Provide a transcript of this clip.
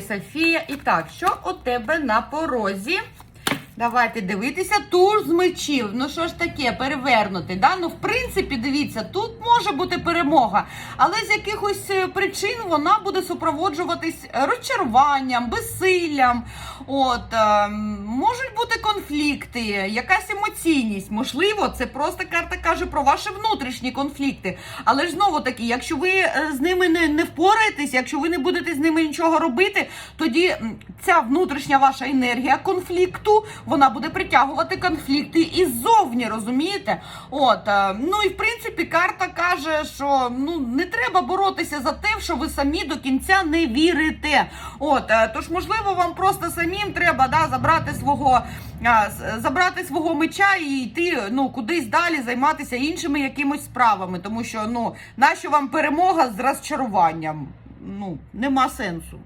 Софія. І так, що у тебе на порозі? Давайте дивитися. Тур з мечів. Ну що ж таке, перевернути. Да? Ну, в принципі, дивіться, тут може бути перемога, але з якихось е, причин вона буде супроводжуватись розчаруванням, безсиллям. От, е, можуть бути конфлікти, якась емоційність. Можливо, це просто карта каже про ваші внутрішні конфлікти. Але ж знову таки, якщо ви е, з ними не, не впораєтесь, якщо ви не будете з ними нічого робити, тоді ця внутрішня ваша енергія конфлікту вона буде притягувати конфлікти іззовні, розумієте? От е, ну і в принципі карта каже, що ну не треба боротися за те, що ви самі до кінця не вірите. От е, тож, можливо, вам просто самим треба да, забрати свого забрати свого меча і йти ну кудись далі займатися іншими якимось справами, тому що ну нащо вам перемога з розчаруванням? Ну нема сенсу.